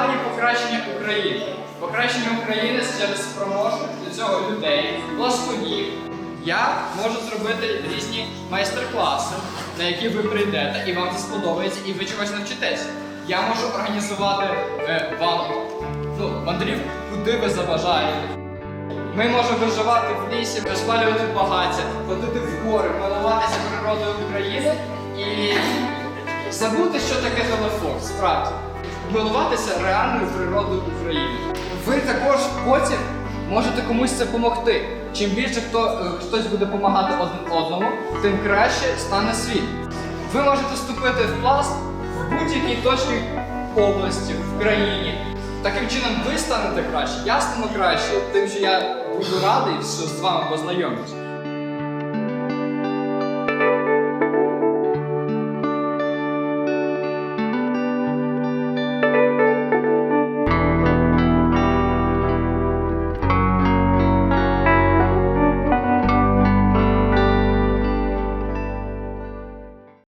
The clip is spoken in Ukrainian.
плані покращення України, покращення України через спроможних для цього людей, пластунів. Я можу зробити різні майстер-класи, на які ви прийдете, і вам це сподобається, і ви чогось навчитесь. Я можу організувати е, вам ну, мандрівку, куди ви забажаєте. Ми можемо виживати в лісі, розпалювати багаття, ходити в гори, малуватися природою України і забути, що таке телефон, справді. Милуватися реальною природою України. Ви також потім можете комусь це допомогти. Чим більше хто, е, хтось буде допомагати один одному, тим краще стане світ. Ви можете вступити в пласт в будь-якій точці області, в країні. Таким чином ви станете краще, я стану краще, тим, що я буду радий, що з вами познайомлюсь.